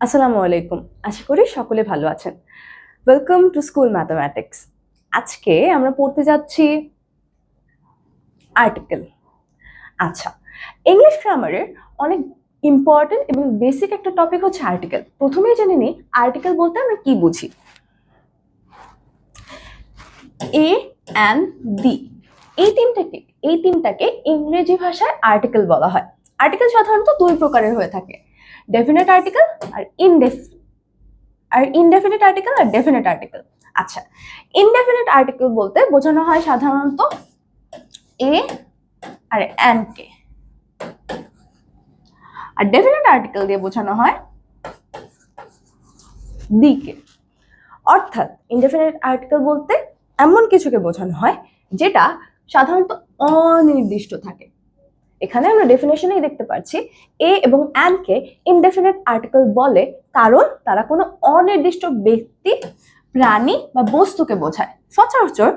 আসসালামু আলাইকুম। আশা করি সকলে ভালো আছেন। ওয়েলকাম টু স্কুল ম্যাথামেটিক্স আজকে আমরা পড়তে যাচ্ছি আর্টিকেল আচ্ছা ইংলিশ গ্রামারের অনেক ইম্পর্টেন্ট এবং বেসিক একটা টপিক হচ্ছে আর্টিকেল প্রথমেই জেনে নিই আর্টিকেল বলতে আমরা কি বুঝি? এ অ্যান্ড দি এই তিনটাকে এই তিনটাকে ইংরেজি ভাষায় আর্টিকেল বলা হয়। আর্টিকেল সাধারণত দুই প্রকারের হয়ে থাকে। ডেফিনেট আর্টিকেল আর ইনডেফ আর ইনডেফিনেট আর্টিকেল আর ডেফিনেট আর্টিকেল আচ্ছা ইনডেফিনেট আর্টিকেল বলতে বোঝানো হয় সাধারণত এ আর অ্যান কে। আর ডেফিনেট আর্টিকেল দিয়ে বোঝানো হয় ডি কে। অর্থাৎ ইনডেফিনিট আর্টিকেল বলতে এমন কিছুকে বোঝানো হয় যেটা সাধারণত অনির্দিষ্ট থাকে। এখানে আমরা ডেফিনেশনেই দেখতে পাচ্ছি এ এবং অ্যান কে ইনডেফিনিট আর্টিকেল বলে, কারণ তারা কোনো অনির্দিষ্ট ব্যক্তি, প্রাণী বা বস্তুকে বোঝায়। সচরাচর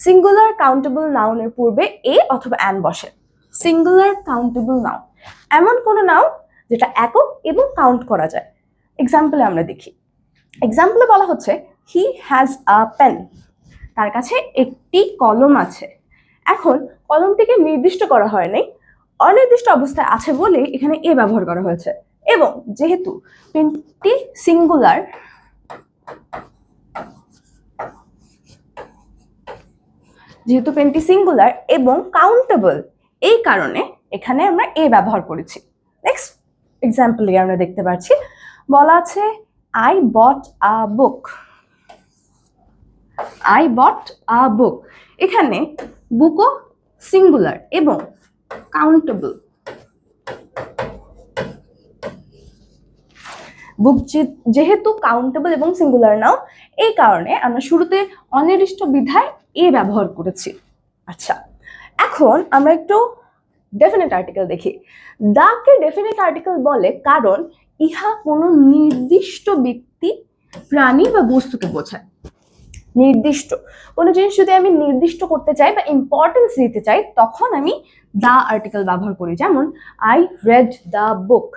সিঙ্গুলার কাউন্টেবল নাউনের পূর্বে এ অথবা অ্যান বসে। সিঙ্গুলার কাউন্টেবল নাউন এমন কোনো নাউন যেটা একক এবং কাউন্ট করা যায়। এক্সাম্পলে আমরা দেখি। এক্সাম্পলে বলা হচ্ছে হি হ্যাজ আ পেন তার কাছে একটি কলম আছে। এখন কলমটিকে নির্দিষ্ট করা হয়নি অনির্দিষ্ট অবস্থায় আছে বলে এখানে এ ব্যবহার করা হয়েছে। এবং যেহেতু পেনটি সিঙ্গুলার যেহেতু পেনটি সিঙ্গুলার এবং কাউন্টেবল এই কারণে এখানে আমরা এ ব্যবহার করেছি। নেক্সট এক্সাম্পলে আমরা দেখতে পাচ্ছি। বলা আছে I bought a book I bought আ বুক এখানে বুকও সিঙ্গুলার এবং কাউন্টেবল বুক যেহেতু কাউন্টেবল এবং সিঙ্গুলার নাও এই কারণে আমরা শুরুতে অনির্দিষ্ট বিধায় এ ব্যবহার করেছি। আচ্ছা এখন আমরা একটু ডেফিনেট আর্টিকেল দেখি। দাকে ডেফিনেট আর্টিকেল বলে কারণ ইহা কোনো নির্দিষ্ট ব্যক্তি, প্রাণী বা বস্তুকে বোঝায়। নির্দিষ্ট। কোনো জিনিস যদি আমি নির্দিষ্ট করতে চাই বা ইম্পর্টেন্স দিতে চাই, তখন আমি দা আর্টিকেল ব্যবহার করি। যেমন I read the book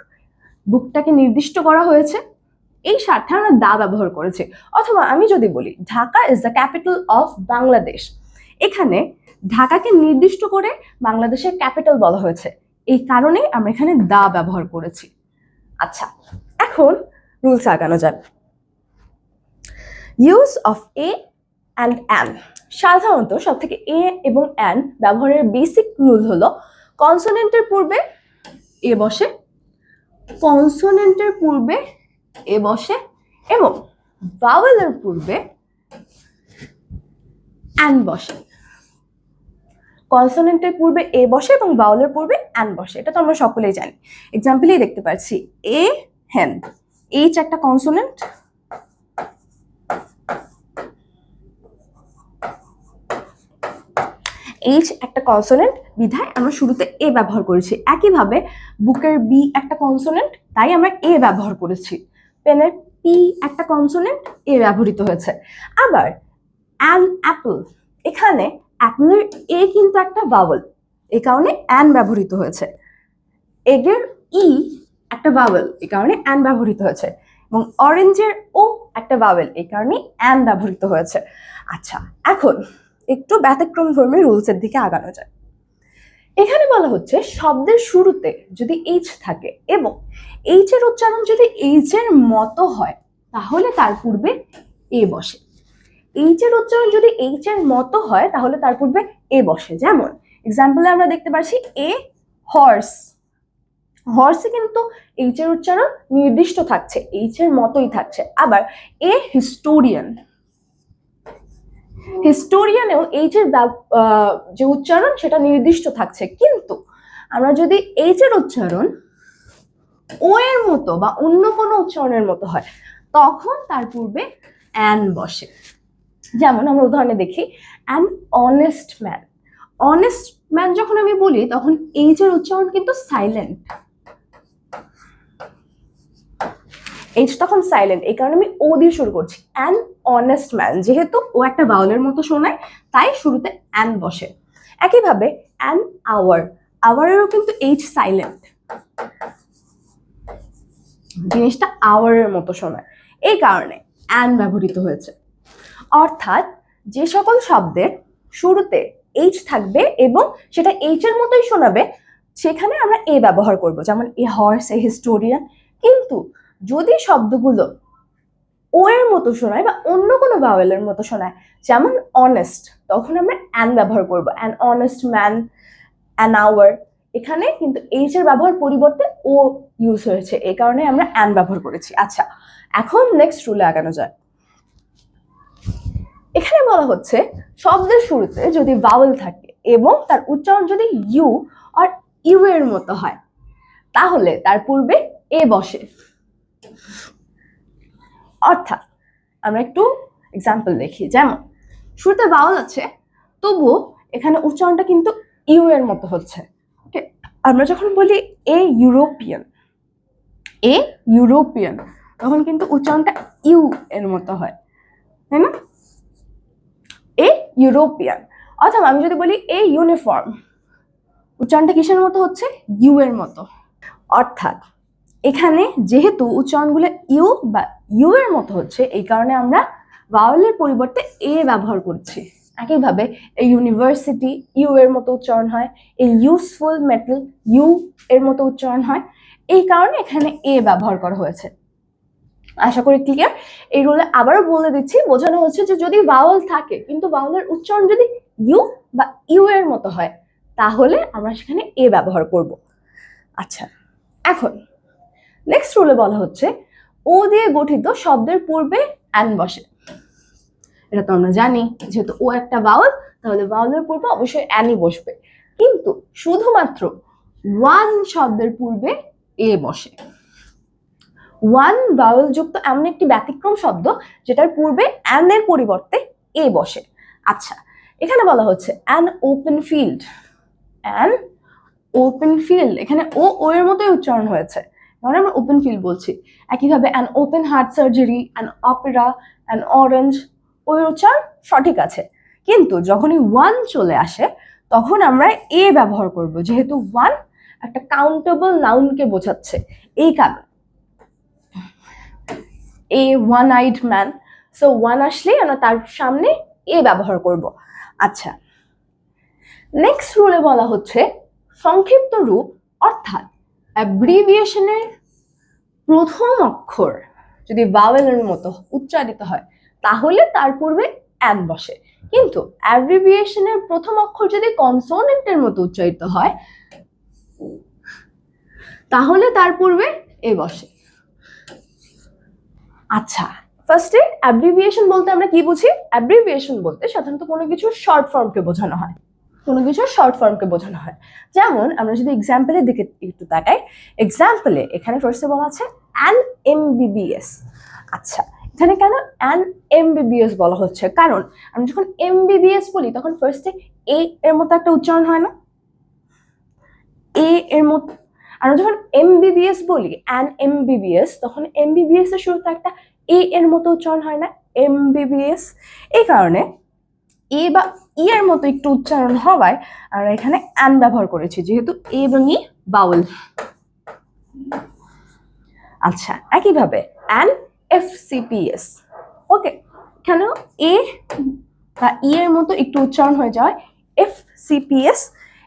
book নির্দিষ্ট করা হয়েছে। এই স্বার্থে আমরা দা ব্যবহার করেছি। অথবা আমি যদি বলি, Dhaka is the capital of Bangladesh এখানে ঢাকাকে নির্দিষ্ট করে বাংলাদেশের ক্যাপিটাল বলা হয়েছে। এই কারণে আমরা এখানে দা ব্যবহার করেছি। আচ্ছা এখন রুলস আগানো যাক। Use of a and an সাধারণত সব থেকে এ এবং অ্যান ব্যবহারের বেসিক রুল হলো কনসোনেন্টের পূর্বে এ বসে কনসোনেন্টের পূর্বে এ বসে এবং ভাওয়েলের পূর্বে অ্যান বসে। কনসোনেন্টের পূর্বে এ বসে এবং ভাওয়েলের পূর্বে অ্যান বসে, এটা তো আমরা সকলেই জানি। এক্সাম্পলেই দেখতে পাচ্ছি এ হেন এইচ একটা কনসোনেন্ট এইচ একটা কনসোনেন্ট বিধায় আমরা শুরুতে এ ব্যবহার করেছি। একইভাবে বুকের বি একটা কনসোনেন্ট তাই আমরা এ ব্যবহার করেছি। পেনের পি একটা কনসোনেন্ট এ ব্যবহৃত হয়েছে। আবার অ্যান অ্যাপল এখানে অ্যাপলের এ কিন্তু একটা ভাওয়েল এই কারণে অ্যান ব্যবহৃত হয়েছে। এগের ই একটা ভাওয়েল এই কারণে অ্যান ব্যবহৃত হয়েছে। এবং অরেঞ্জের ও একটা ভাওয়েল এই কারণে অ্যান ব্যবহৃত হয়েছে। আচ্ছা এখন একটু ব্যতিক্রম ধর্মী রুলসের দিকে আগানো যায়। এখানে বলা হচ্ছে, শব্দের শুরুতে যদি এইচ থাকে এবং এইচ এর উচ্চারণ যদি এইচ এর মতো হয়, তাহলে তার পূর্বে এ বসে। এইচ এর উচ্চারণ যদি এইচ এর মতো হয়, তাহলে তার পূর্বে এ বসে। যেমন এক্সাম্পলে আমরা দেখতে পাচ্ছি এ হর্স হর্সে কিন্তু এইচ এর উচ্চারণ নির্দিষ্ট থাকছে এইচ এর মতোই থাকছে। আবার এ হিস্টোরিয়ান হিস্টোরিয়ানেও এইচ এর যে উচ্চারণ সেটা নির্দিষ্ট থাকছে। কিন্তু আমরা যদি এইচ এর উচ্চারণ ও এর মতো বা অন্য কোনো উচ্চারণের মতো হয়, তখন তার পূর্বে অ্যান বসে। যেমন আমরা উদাহরণে দেখি an honest man honest man যখন আমি বলি, তখন এইচ এর উচ্চারণ কিন্তু সাইলেন্ট এইচ তখন সাইলেন্ট এই কারণে আমি ও দিয়ে শুরু করছি অ্যান অনেস্ট ম্যান যেহেতু ও একটা বাউলের মতো শোনায়, তাই শুরুতে অ্যান বসে। একইভাবে অ্যান আওয়ার আওয়ারেরও কিন্তু এইচ সাইলেন্ট জিনিসটা আওয়ারের মতো শোনায়। এই কারণে অ্যান ব্যবহৃত হয়েছে। অর্থাৎ যে সকল শব্দের শুরুতে এইচ থাকবে এবং সেটা এইচ এর মতোই শোনাবে, সেখানে আমরা এ ব্যবহার করব। যেমন এ হর্স এ হিস্টোরিয়ান কিন্তু যদি শব্দগুলো ও এর মতো শোনায় বা অন্য কোনো ভাওয়েলের মতো শোনায়, যেমন অনেস্ট তখন আমরা অ্যান ব্যবহার করব। An honest man an hour এখানে কিন্তু এইচ এর ব্যবহার পরিবর্তে ও ইউজ হয়েছে। এই কারণে আমরা অ্যান ব্যবহার করেছি। আচ্ছা এখন নেক্সট রুলে আগানো যায় এখানে বলা হচ্ছে, শব্দের শুরুতে যদি ভাওয়েল থাকে এবং তার উচ্চারণ যদি ইউ আর ইউ এর মতো হয়, তাহলে তার পূর্বে এ বসে। অর্থাৎ আমরা একটু এক্সাম্পল দেখি। যেমন, শুরুতে ভাওয়াল আছে, তবুও এখানে উচ্চারণটা কিন্তু ইউ এর মতো হচ্ছে। ওকে আমরা যখন বলি এ ইউরোপিয়ান এ ইউরোপিয়ান, তখন কিন্তু উচ্চারণটা ইউ এর মতো হয়। তাই না? এ ইউরোপিয়ান, অথবা আমি যদি বলি এ ইউনিফর্ম, উচ্চারণটা কিসের মতো হচ্ছে? ইউ এর মতো। অর্থাৎ এখানে যেহেতু উচ্চারণগুলো ইউ বা ইউ এর মতো হচ্ছে, এই কারণে আমরা ভাওয়েলের পরিবর্তে এ ব্যবহার করছি। একইভাবে এই ইউনিভার্সিটি ইউ এর মতো উচ্চারণ হয়, এই ইউজফুল মেটাল ইউ এর মতো উচ্চারণ হয়, এই কারণে এখানে এ ব্যবহার করা হয়েছে। আশা করি ক্লিয়ার এই রুলে আবারও বলে দিচ্ছি, বোঝানো হচ্ছে যে যদি ভাওয়েল থাকে, কিন্তু ভাওয়েলের উচ্চারণ যদি ইউ বা ইউ এর মতো হয়, তাহলে আমরা সেখানে এ ব্যবহার করব। আচ্ছা এখন নেক্সট রুলে বলা হচ্ছে, ও দিয়ে গঠিত শব্দের পূর্বে অ্যান বসে। এটা তো আমরা জানি, যেহেতু ও একটা ভাওয়েল তাহলে ভাওয়েলের পূর্বে অবশ্যই অ্যানই বসবে। কিন্তু শুধুমাত্র ওয়ান শব্দের পূর্বে এ বসে। ওয়ান ভাওয়েল যুক্ত এমন একটি ব্যতিক্রম শব্দ, যেটার পূর্বে অ্যান এর পরিবর্তে এ বসে। আচ্ছা এখানে বলা হচ্ছে an open field an open field এখানে ও ও এর মতোই উচ্চারণ হয়েছে। কারণ আমরা ওপেন ফিল্ড বলছি। একইভাবে an open heart surgery an opera an orange ওই উচ্চারণ সঠিক আছে। কিন্তু যখনই ওয়ান চলে আসে, তখন আমরা এ ব্যবহার করব, যেহেতু ওয়ান একটা কাউন্টেবল নাউনকে বোঝাচ্ছে। এই কারণে। A one eyed man so one আসলেই আমরা তার সামনে এ ব্যবহার করব। আচ্ছা নেক্সট রুলে বলা হচ্ছে সংক্ষিপ্ত রূপ, অর্থাৎ অ্যাব্রিভিয়েশনের প্রথম অক্ষর যদি ভাওয়েলের মতো উচ্চারিত হয়, তাহলে তার পূর্বে এক বসে। কিন্তু অ্যাব্রিভিয়েশনের প্রথম অক্ষর যদি কনসোনেন্টের মতো উচ্চারিত হয়, তাহলে তার পূর্বে এ বসে। আচ্ছা ফার্স্টে অ্যাব্রিভিয়েশন বলতে আমরা কি বুঝি? অ্যাব্রিভিয়েশন বলতে সাধারণত কোনো কিছু শর্ট ফর্মকে বোঝানো হয়। কোনো কিছুর শর্ট ফর্মকে বোঝানো হয়। যেমন, আমরা যদি এক্সাম্পলের দিকে একটু তাকাই এক্সাম্পলে এখানে ফার্স্টে বলা আছে অ্যান এমবিবিএস আচ্ছা এখানে কেন অ্যান এমবিবিএস বলা হচ্ছে? কারণ আমরা যখন এমবিবিএস বলি, তখন ফার্স্টে এ এর মতো একটা উচ্চারণ হয় না। এ এর মতো আমরা যখন এমবিবিএস বলি অ্যান এমবিবিএস তখন এমবিবিএস এর শুরুতে একটা এ এর মতো উচ্চারণ হয় না এমবিবিএস এই কারণে এ বা ই এর মতো একটু উচ্চারণ হওয়ায় আমরা এখানে অ্যান ব্যবহার করেছি, যেহেতু এ এবং ই বাউল আচ্ছা একইভাবে অ্যান এফ সিপিএস ওকে, এখানেও এ বা ই এর মতো একটু উচ্চারণ হয়ে যায় এফ সিপিএস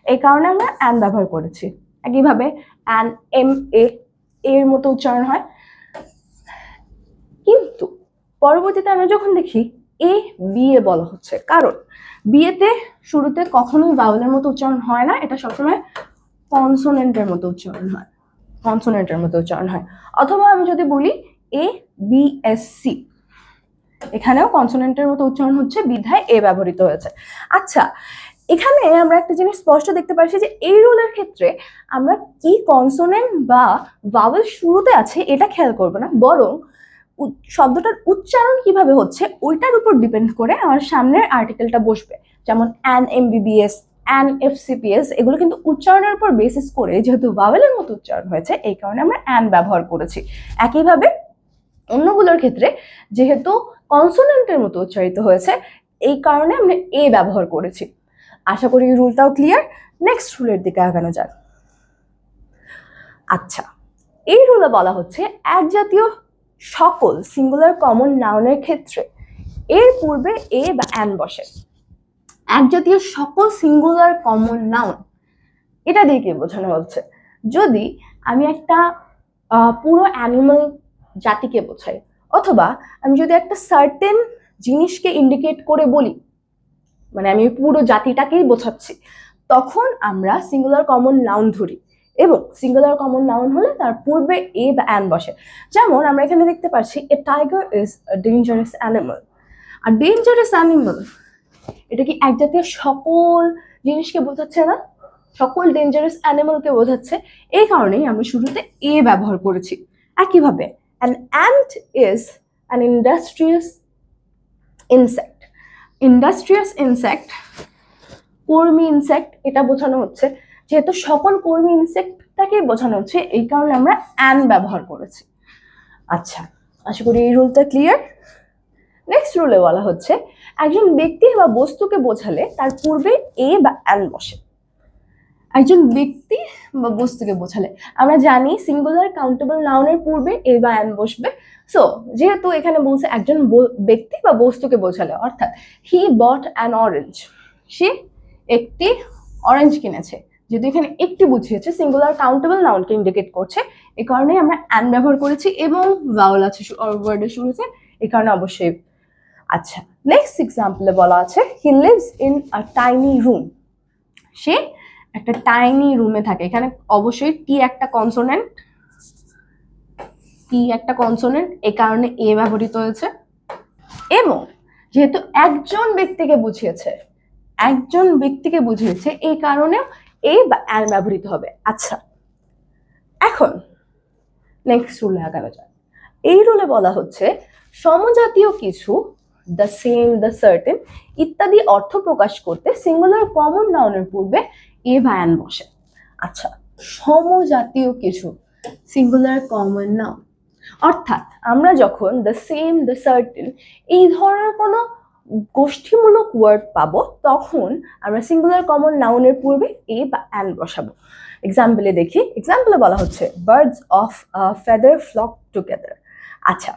এই কারণে আমরা অ্যান ব্যবহার করেছি। একইভাবে অ্যান এম এ এর মতো উচ্চারণ হয়। কিন্তু পরবর্তীতে আমরা যখন দেখি এ বিয়ে বলা হচ্ছে। কারণ বিয়েতে শুরুতে কখনোই ভাওয়েলের মতো উচ্চারণ হয় না, এটা সবসময় কনসোনেন্টের মতো উচ্চারণ হয়। কনসোনেন্টের মতো উচ্চারণ হয়। অথবা আমি যদি বলি এ বি এস সি এখানেও কনসোনেন্টের মতো উচ্চারণ হচ্ছে, বিধায় এ ব্যবহৃত হয়েছে। আচ্ছা এখানে আমরা একটা জিনিস স্পষ্ট দেখতে পাচ্ছি যে এই রুলের ক্ষেত্রে আমরা কি কনসোনেন্ট বা ভাওয়েল শুরুতে আছে এটা খেয়াল করব না, বরং শব্দটার উচ্চারণ কীভাবে হচ্ছে ওইটার উপর ডিপেন্ড করে আমার সামনের আর্টিকেলটা বসবে। যেমন অ্যান এমবিবিএস অ্যান এফসিপিএস এগুলো কিন্তু উচ্চারণের উপর বেসিস করে যেহেতু ভাওয়েলের মতো উচ্চারণ হয়েছে, এই কারণে আমরা অ্যান ব্যবহার করেছি। একইভাবে অন্যগুলোর ক্ষেত্রে যেহেতু কনসোনেন্টের মতো উচ্চারিত হয়েছে, এই কারণে আমরা এ ব্যবহার করেছি। আশা করি রুলটাও ক্লিয়ার নেক্সট রুলের দিকে আগানো যাক। আচ্ছা এই রুলে বলা হচ্ছে এক জাতীয় সকল সিঙ্গুলার কমন নাউনের ক্ষেত্রে, এর পূর্বে এ বা অ্যান বসে। এক জাতীয় সকল সিঙ্গুলার কমন নাউন এটা দিয়ে কি বোঝানো হচ্ছে? যদি আমি একটা পুরো অ্যানিমাল জাতিকে বোঝাই, অথবা আমি যদি একটা সার্টেন জিনিসকে ইন্ডিকেট করে বলি মানে আমি পুরো জাতিটাকেই বোঝাচ্ছি, তখন আমরা সিঙ্গুলার কমন নাউন ধরি। এবং সিঙ্গুলার কমন নাউন হলে তার পূর্বে এ বা অ্যান বসে। যেমন আমরা এখানে দেখতে পাচ্ছি a tiger is dangerous animal R dangerous animal এটা কি এক জাতীয় সকল জিনিসকে বোঝাচ্ছে না? সকল ডেঞ্জারাস অ্যানিমালকে বোঝাচ্ছে। এই কারণেই আমরা শুরুতে এ ব্যবহার করেছি। একইভাবে an ant is an industrious insect industrious insect কর্মী ইনসেক্ট এটা বোঝানো হচ্ছে। যেহেতু সকল কর্মী ইনসেক্টটাকেই বোঝানো হচ্ছে, এই কারণে আমরা অ্যান ব্যবহার করেছি। আচ্ছা আশা করি এই রুলটা ক্লিয়ার নেক্সট রুলে বলা হচ্ছে, একজন ব্যক্তি বা বস্তুকে বোঝালে তার পূর্বে এ বা অ্যান বসে। একজন ব্যক্তি বা বস্তুকে বোঝালে, আমরা জানি সিঙ্গুলার কাউন্টেবল নাউনের পূর্বে এ বা অ্যান বসবে। সো যেহেতু এখানে বলছে একজন ব্যক্তি বা বস্তুকে বোঝালে, অর্থাৎ হি বট অ্যান অরেঞ্জ সে একটি অরেঞ্জ কিনেছে। যেহেতু এখানে একটি বুঝিয়েছে সিঙ্গুলার কাউন্টেবল নাউনকে ইন্ডিকেট করছে, এ কারণে আমরা অ্যান ব্যবহার করেছি এবং ভাওয়াল আছে ওয়ার্ডের শুরুতে এই কারণে অবশ্যই। আচ্ছা নেক্সট এক্সাম্পলে বলা আছে he lives in a tiny room সে একটা টাইনি রুমে থাকে। এখানে অবশ্যই টি একটা কনসোনেন্ট টি একটা কনসোনেন্ট এ কারণে এ ব্যবহৃত হয়েছে। এবং যেহেতু একজন ব্যক্তিকে বুঝিয়েছে, একজন ব্যক্তিকে বুঝিয়েছে এই কারণেও এ বা অ্যান ব্যবহৃত হবে। আচ্ছা এখন নেক্সট রুলে আগানো যায় এই রুলে বলা হচ্ছে, সমজাতীয় কিছু দ্য সেম দ্য সার্টেন ইত্যাদি অর্থ প্রকাশ করতে সিঙ্গুলার কমন নাউনের পূর্বে এ বা অ্যান বসে। আচ্ছা সমজাতীয় কিছু সিঙ্গুলার কমন নাউন অর্থাৎ আমরা যখন দ্য সেম দ্য সার্টেন এই ধরনের কোনো গোষ্ঠীমূলক ওয়ার্ড পাবো, তখন আমরা সিঙ্গুলার কমন নাউনের পূর্বে এ বা অ্যান বসাবো। এক্সাম্পলে দেখি। এক্সাম্পলে বলা হচ্ছে birds of feather flock together আচ্ছা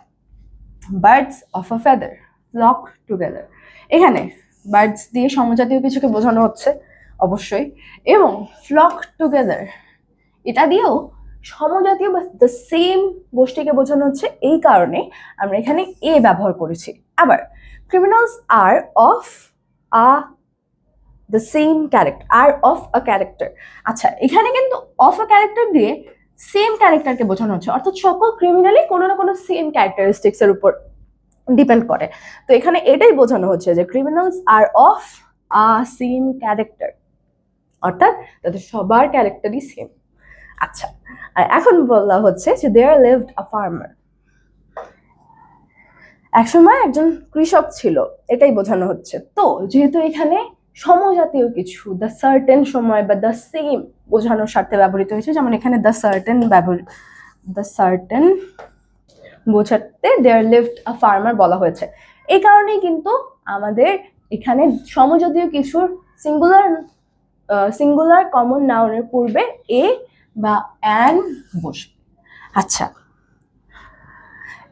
birds of a feather flock together এখানে বার্ডস দিয়ে সমজাতীয় কিছুকে বোঝানো হচ্ছে, অবশ্যই। এবং ফ্লক টুগেদার এটা দিয়েও সমজাতীয় বা দ্য সেম গোষ্ঠীকে বোঝানো হচ্ছে এই কারণে আমরা এখানে এ ব্যবহার করেছি। আবার criminals are of a the same character are of a character আচ্ছা এখানে কিন্তু অফ আ ক্যারেক্টার দিয়ে সেম ক্যারেক্টারকে বোঝানো হচ্ছে। অর্থাৎ সকল ক্রিমিনালই কোনো না কোনো সেম ক্যারেক্টারিস্টিক্স এর উপর ডিপেন্ড করে। তো এখানে এটাই বোঝানো হচ্ছে যে criminals are of a same character অর্থাৎ তাদের সবার ক্যারেক্টারই সেম আচ্ছা আর এখন বলা হচ্ছে যে দেয়ার লিভড আ ফার্মার একসময় একজন কৃষক ছিল, এটাই বোঝানো হচ্ছে। তো যেহেতু এখানে সমজাতীয় কিছু দ্য সার্টেন সময় বা দ্য সেম বোঝানোর স্বার্থে ব্যবহৃত হয়েছে, যেমন এখানে দ্য সার্টেন ব্যবহৃত দ্য সার্টেন বোঝাতে দেয়ার লিভড আ ফার্মার বলা হয়েছে। এই কারণেই কিন্তু আমাদের এখানে সমজাতীয় কিছুর সিঙ্গুলার সিঙ্গুলার কমন নাউনের পূর্বে এ বা অ্যান বসবে। আচ্ছা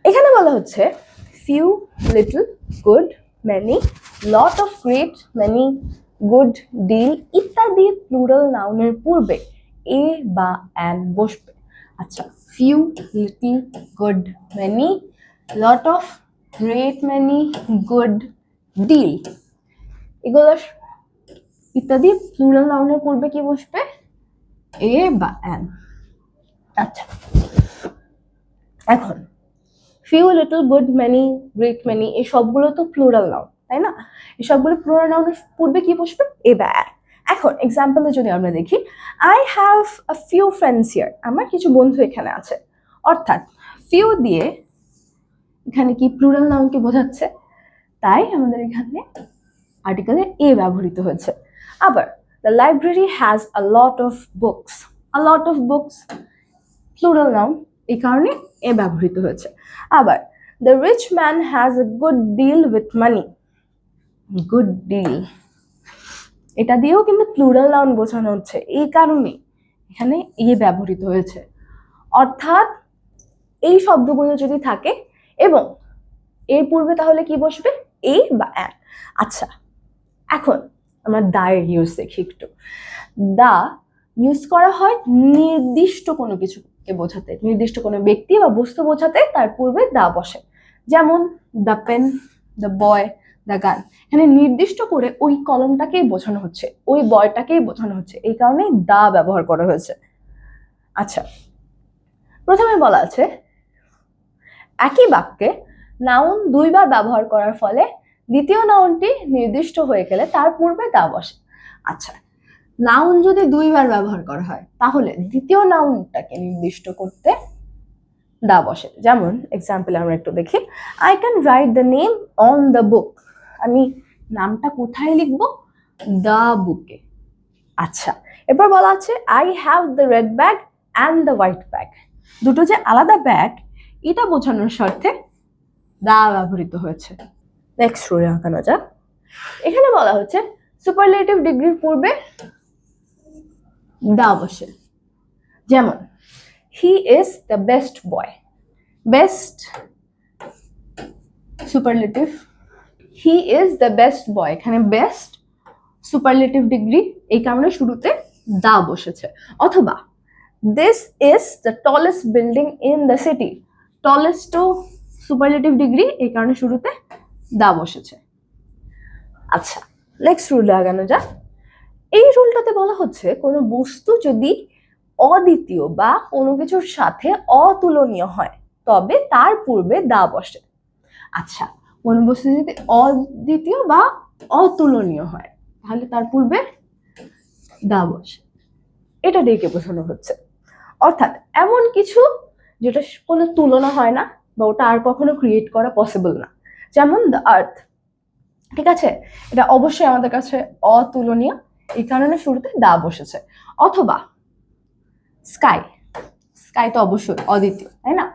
এখানে বলা হচ্ছে few little good many lot of great many good deal ইত্যাদি প্লুরাল নাউনের পূর্বে এ বা অ্যান বসবে। আচ্ছা few little good many lot of great many good deal এগুলো ইত্যাদি প্লুরাল নাউনের পূর্বে কি বসবে? এ বা অ্যান আচ্ছা। এখন few little good many great many এই সবগুলো তো প্লুরাল নাউন তাই না? এই সবগুলো প্লুরাল নাউনের পূর্বে কি বসবে? এ বা অ্যান এখন এক্সাম্পলে যদি আমরা দেখি I have a few friends here আমার কিছু বন্ধু এখানে আছে। অর্থাৎ ফিউ দিয়ে এখানে কি প্লুরাল নাউনকে বোঝাচ্ছে? তাই আমাদের এখানে আর্টিকেলে এ ব্যবহৃত হয়েছে। আবার the library has a lot of books a lot of books plural noun এই কারণে এ ব্যবহৃত হয়েছে। আবার the rich man has a good deal with money good deal এটা দিয়েও কিন্তু প্লুরাল নাউন বোঝানো হচ্ছে। এই কারণে এখানে এ ব্যবহৃত হয়েছে। অর্থাৎ, এই শব্দগুলো যদি থাকে, এবং এর পূর্বে তাহলে কি বসবে? এ বা অ্যান। আচ্ছা এখন আমরা দায়ের ইউজ দেখি একটু। দা ইউজ করা হয় নির্দিষ্ট কোনো কিছুকে বোঝাতে। নির্দিষ্ট কোনো ব্যক্তি বা বস্তু বোঝাতে, তার পূর্বে দা বসে। যেমন the pen the boy the gun. এখানে নির্দিষ্ট করে ওই কলমটাকেই বোঝানো হচ্ছে। ওই বয়টাকেই বোঝানো হচ্ছে। এই কারণে দা ব্যবহার করা হয়েছে। আচ্ছা প্রথমে বলা আছে, একই বাক্যে নাউন দুইবার ব্যবহার করার ফলে দ্বিতীয় নাউনটি নির্দিষ্ট হয়ে গেলে তার পূর্বে দা বসে। আচ্ছা নাউন যদি দুইবার ব্যবহার করা হয়, তাহলে দ্বিতীয় নাউনটাকে নির্দিষ্ট করতে দা বসে। যেমন এক্সাম্পল আমরা একটু দেখি। I can write the name on the book আমি নামটা কোথায় লিখব? দ্য বুকে। আচ্ছা এরপর বলা আছে I have the red bag and the white bag দুটো যে আলাদা ব্যাগ এটা বোঝানোর স্বার্থে দা ব্যবহৃত হয়েছে। নেক্সট রুলে আঁকানো যাক। এখানে বলা হচ্ছে সুপারলেটিভ ডিগ্রির পূর্বে দা বসে। যেমন he is the best boy best superlative he is the best boy এখানে বেস্ট সুপারলেটিভ ডিগ্রি এই কারণে শুরুতে দা বসেছে। অথবা this is the tallest building in the city tallest superlative degree এই কারণে শুরুতে দা বসেছে আচ্ছা নেক্সট রুল লাগানো যাক। এই রুলটাতে বলা হচ্ছে, কোনো বস্তু যদি অদ্বিতীয় বা কোনো কিছুর সাথে অতুলনীয় হয়, তবে তার পূর্বে দা বসে আচ্ছা কোনো বস্তু যদি অদ্বিতীয় বা অতুলনীয় হয়, তাহলে তার পূর্বে দা বসে এটা দিয়ে বোঝানো হচ্ছে। অর্থাৎ এমন কিছু যেটা কোনো তুলনা হয় না বা ওটা আর কখনো ক্রিয়েট করা পসিবল না। যেমন দ্য আর্থ ঠিক আছে? এটা অবশ্যই আমাদের কাছে অতুলনীয়। এই কারণে শুরুতে দা বসেছে। অথবা স্কাই স্কাই তো অবশ্যই অদ্বিতীয়, তাই না?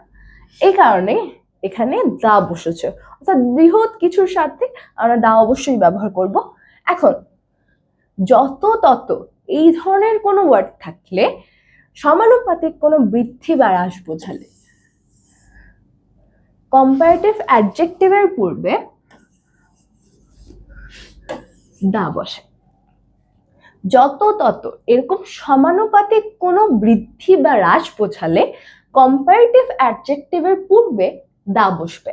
এই কারণে এখানে দা বসেছে। অর্থাৎ বৃহৎ কিছুর সাথে আমরা দা অবশ্যই ব্যবহার করব। এখন, যত তত এই ধরনের কোনো ওয়ার্ড থাকলে সমানুপাতিক কোনো বৃদ্ধি বা হ্রাস বোঝালে কম্পারেটিভ অ্যাডজেক্টিভের পূর্বে দা বসে। যত তত এরকম সমানুপাতিক কোনো বৃদ্ধি বা হ্রাস বোঝালে কম্পারেটিভ অ্যাডজেক্টিভের পূর্বে দা বসবে।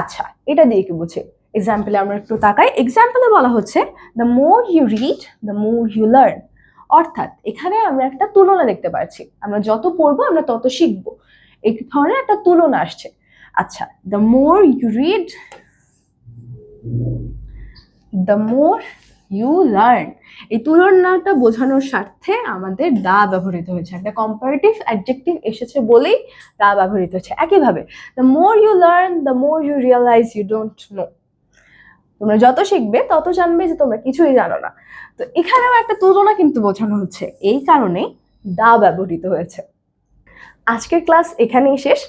আচ্ছা এটা দিয়ে কি বুঝে? এক্সাম্পলে আমরা একটু তাকাই। এক্সাম্পলে বলা হচ্ছে the more you read the more you learn অর্থাৎ এখানে আমরা একটা তুলনা দেখতে পাচ্ছি আমরা যত পড়ব, আমরা তত শিখব। এই ধরনের একটা তুলনা আসছে। আচ্ছা the more you read the more you learn এই তুলনাটা বোঝানোর স্বার্থে আমাদের দা ব্যবহৃত হয়েছে। একটা কম্পারেটিভ অ্যাডজেক্টিভ এসেছে বলেই দা ব্যবহৃত হয়েছে। একইভাবে the more you learn the more you realise you don't know তোমরা যত শিখবে, তত জানবে যে তোমরা কিছুই জানো না। তো এখানেও একটা তুলনা কিন্তু বোঝানো হচ্ছে। এই কারণে দা ব্যবহৃত হয়েছে। আজকের ক্লাস এখানেই শেষ।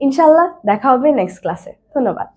ইনশাল্লাহ দেখা হবে নেক্সট ক্লাসে ধন্যবাদ।